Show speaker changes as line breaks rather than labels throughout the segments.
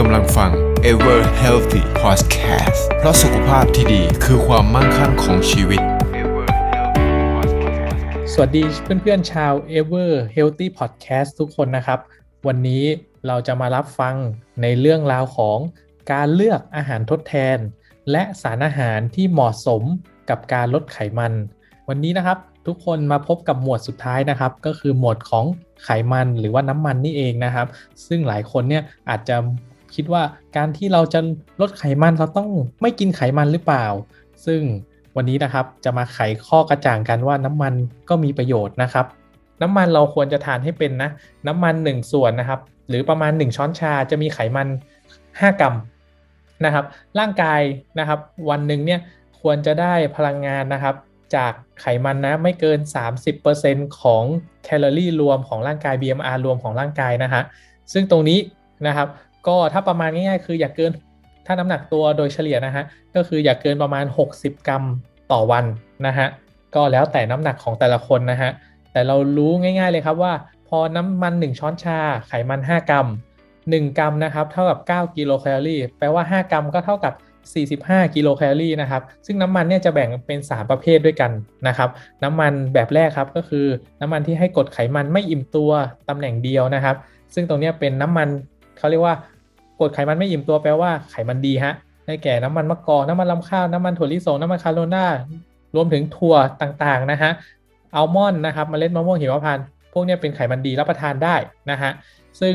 กำลังฟัง Ever Healthy Podcast เพราะสุขภาพที่ดีคือความมั่งคั่งของชีวิต Ever Healthy Podcast
สวัสดีเพื่อนๆชาว Ever Healthy Podcast ทุกคนนะครับ วันนี้เราจะมารับฟังในเรื่องราวของการเลือกอาหารทดแทน และสารอาหารที่เหมาะสมกับการลดไขมัน วันนี้นะครับทุกคนมาพบกับหมวดสุดท้ายนะครับ ก็คือหมวดของไขมันหรือว่าน้ำมันนี่เองนะครับ ซึ่งหลายคนเนี่ยอาจจะ คิดว่าการที่เราจะลดไขมันเราต้องไม่กินไขมันหรือเปล่า ซึ่งวันนี้นะครับจะมาไขข้อกระจ่างกันว่าน้ำมันก็มีประโยชน์นะครับ น้ำมันเราควรจะทานให้เป็นนะ น้ำมัน 1 ส่วนนะครับ หรือประมาณ 1 ช้อนชาจะมีไขมัน 5 กรัมนะครับ ร่างกายนะครับ วันหนึ่งเนี่ยควรจะได้พลังงานนะครับ จากไขมันนะไม่เกิน 30%ของแคลอรี่รวมของร่างกาย BMR รวมของร่างกายนะฮะซึ่งตรงนี้นะครับ ก็ถ้าประมาณง่ายๆคืออย่าเกินถ้าน้ำหนักตัวโดยเฉลี่ยนะฮะก็คืออย่าเกินประมาณ 60 กรัมต่อวันนะฮะก็แล้วแต่น้ำหนักของแต่ละคนนะฮะแต่เรารู้ง่าย ๆเลยครับว่า พอน้ำมัน 1 ช้อนชา ไขมัน 5 กรัม 1 กรัมนะครับเท่ากับ 9 กิโลแคลอรี่แปลว่า 5 กรัมก็เท่ากับ 45 กิโลแคลอรี่นะครับซึ่งน้ำมันเนี่ยจะแบ่งเป็น 3 ประเภทด้วยกันนะครับน้ำมันแบบแรกครับก็คือน้ำมันที่ให้กดไขมันไม่อิ่มตัวตำแหน่งเดียวนะครับ ซึ่งตรงนี้เป็นน้ำมันเขาเรียกว่า กรดไขมันไม่อิ่มตัวแปลว่าไขมันดีฮะได้แก่น้ำมันมะกอกน้ำมันลำข้าวน้ำมันถั่วลิสงน้ำมันคาโรนารวมถึงถั่วต่างๆนะฮะอัลมอนด์นะครับเมล็ดมะม่วงหิมพานต์พวกนี้เป็นไขมันดีรับประทานได้นะฮะซึ่ง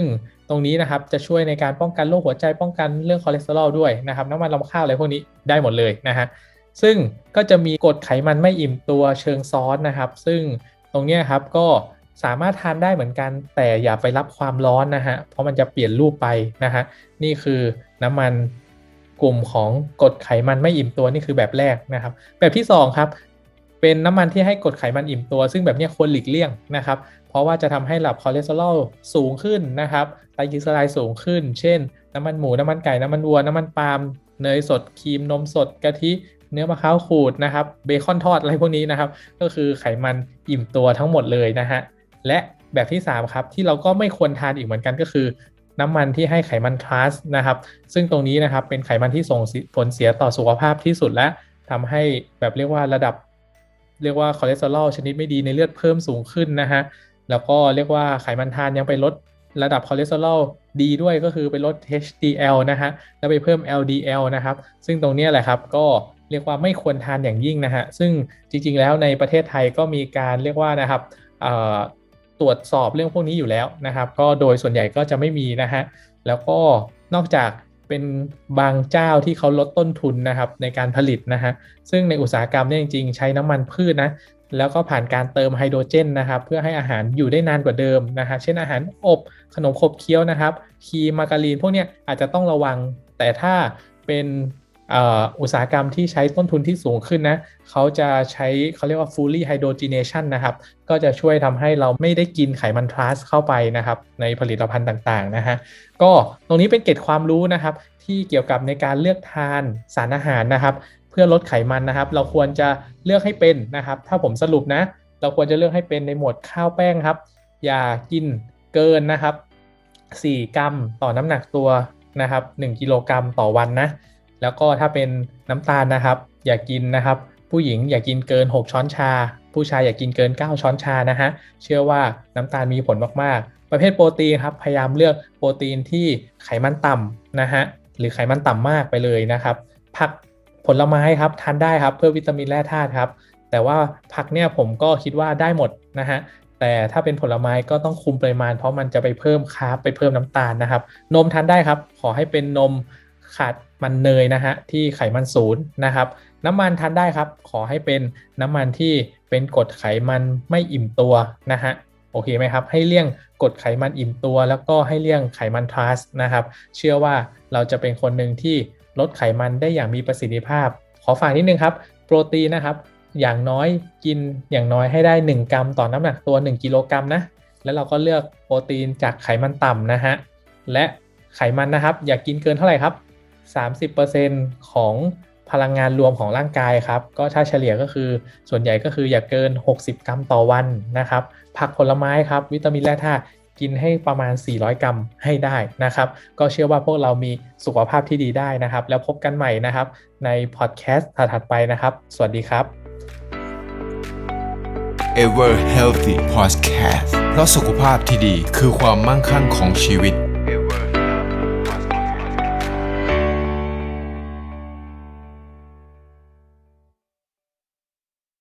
ตรงนี้นะครับจะช่วยในการป้องกันโรคหัวใจป้องกันเรื่องคอเลสเตอรอลด้วยนะครับน้ำมันลำข้าวอะไรพวกนี้ได้หมดเลยนะฮะซึ่งก็จะมีกรดไขมันไม่อิ่มตัวเชิงซ้อนนะครับ ซึ่งตรงนี้ครับก็ สามารถทานได้เหมือนกัน แต่อย่าไปรับความร้อนนะฮะ เพราะมันจะเปลี่ยนรูปไปนะฮะ นี่คือน้ำมันกลุ่มของกรดไขมันไม่อิ่มตัวนี่คือแบบแรกนะครับ แบบที่2ครับเป็นน้ำมันที่ให้กรดไขมันอิ่มตัว ซึ่งแบบนี้ควรหลีกเลี่ยงนะครับ เพราะว่าจะทำให้ระดับคอเลสเตอรอลสูงขึ้นนะครับไตรกลีเซอไรด์สูงขึ้น เช่น น้ำมันหมูน้ำมันไก่น้ำมันวัวน้ำมันปาล์มเนยสดครีมนมสดกะทิเนื้อมะพร้าวขูดนะครับเบคอนทอดอะไรพวกนี้นะครับ ก็คือไขมันอิ่มตัวทั้งหมดเลยนะฮะ และแบบที่ 3 ครับ ที่เราก็ไม่ควรทานอีกเหมือนกันก็คือ น้ำมันที่ให้ไขมันทรานส์นะครับ ซึ่งตรงนี้นะครับเป็นไขมันที่ส่งผลเสียต่อสุขภาพที่สุดและทำให้แบบเรียกว่าระดับ เรียกว่าคอเลสเตอรอลชนิดไม่ดีในเลือดเพิ่มสูงขึ้นนะฮะแล้วก็เรียกว่าไขมันทานยังไปลดระดับคอเลสเตอรอลดีด้วยก็คือไปลด HDL นะฮะแล้วไปเพิ่ม LDL นะครับ ซึ่งตรงนี้แหละครับก็เรียกว่าไม่ควรทานอย่างยิ่งนะฮะซึ่งจริงๆแล้วในประเทศไทยก็มีการเรียกว่านะครับ ตรวจสอบเรื่องพวกนี้อยู่แล้วนะครับ ก็โดยส่วนใหญ่ก็จะไม่มีนะฮะแล้วก็นอกจากเป็นบางเจ้าที่เขาลดต้นทุนนะครับในการผลิตนะฮะซึ่งในอุตสาหกรรมเนี่ยจริงๆ ใช้น้ำมันพืชนะแล้วก็ผ่านการเติมไฮโดรเจนนะครับเพื่อให้อาหารอยู่ได้นานกว่าเดิมนะฮะเช่นอาหารอบขนมขบเคี้ยวนะครับครีมมาการีนพวกเนี้ยอาจจะต้องระวังแต่ถ้าเป็น อุตสาหกรรมที่ใช้ต้นทุนที่สูงขึ้นนะเขาจะใช้เขาเรียกว่า fully hydrogenation นะครับ ก็จะช่วยทำให้เราไม่ได้กินไขมันทรานส์เข้าไปนะครับ ในผลิตภัณฑ์ต่างๆนะฮะก็ตรงนี้เป็นเกร็ดความรู้นะครับ ที่เกี่ยวกับในการเลือกทานสารอาหารนะครับ เพื่อลดไขมันนะครับ เราควรจะเลือกให้เป็นนะครับ ถ้าผมสรุปนะ เราควรจะเลือกให้เป็นในหมวดข้าวแป้งครับ อย่ากินเกินนะครับ 4 กรัมต่อน้ำหนักตัวนะครับ 1 กิโลกรัมต่อวันนะ แล้วก็ถ้าเป็นน้ำตาลนะครับ อย่ากินนะครับ ผู้หญิงอย่ากินเกิน 6 ช้อนชา ผู้ชายอย่ากินเกิน 9 ช้อนชานะฮะเชื่อว่าน้ำตาลมีผลมากๆ ประเภทโปรตีนครับพยายามเลือกโปรตีนที่ไขมันต่ำนะฮะหรือไขมันต่ำมากไปเลยนะครับ ผักผลไม้ครับทานได้ครับเพื่อวิตามินแร่ธาตุครับ แต่ว่าผักเนี่ยผมก็คิดว่าได้หมดนะฮะแต่ถ้าเป็นผลไม้ก็ต้องคุมปริมาณ เพราะมันจะไปเพิ่มคาร์บไปเพิ่มน้ำตาลนะครับ นมทานได้ครับ ขอให้เป็นนม ขาดมันเนยนะฮะที่ไขมันศูนย์นะครับ น้ำมันทานได้ครับ ขอให้เป็นน้ำมันที่เป็นกรดไขมันไม่อิ่มตัวนะฮะโอเคไหมครับ ให้เลี่ยงกรดไขมันอิ่มตัว แล้วก็ให้เลี่ยงไขมันทรานส์นะครับ เชื่อว่าเราจะเป็นคนหนึ่งที่ลดไขมันได้อย่างมีประสิทธิภาพ ขอฝากนิดนึงครับ โปรตีนนะครับ อย่างน้อยกินอย่างน้อยให้ได้ 1 กรัมต่อน้ำหนักตัว 1 กิโลกรัมนะ แล้วเราก็เลือกโปรตีนจากไขมันต่ำนะฮะ และไขมันนะครับ อย่ากกินเกินเท่าไหร่ครับ 30%ของพลังงานรวมของร่างกายครับ ก็ถ้าเฉลี่ยก็คือส่วนใหญ่ก็คืออย่าเกิน 60 กรัมต่อวันนะครับ ผักผลไม้ครับ วิตามินแร่ธาตุกินให้ประมาณ 400 กรัมให้ได้นะครับ ก็เชื่อว่าพวกเรามีสุขภาพที่ดีได้นะครับ แล้วพบกันใหม่นะครับ ในพอดแคสต์ถัดไปนะครับ สวัสดีครับ
Ever Healthy Podcast เพราะสุขภาพที่ดีคือความมั่งคั่งของชีวิต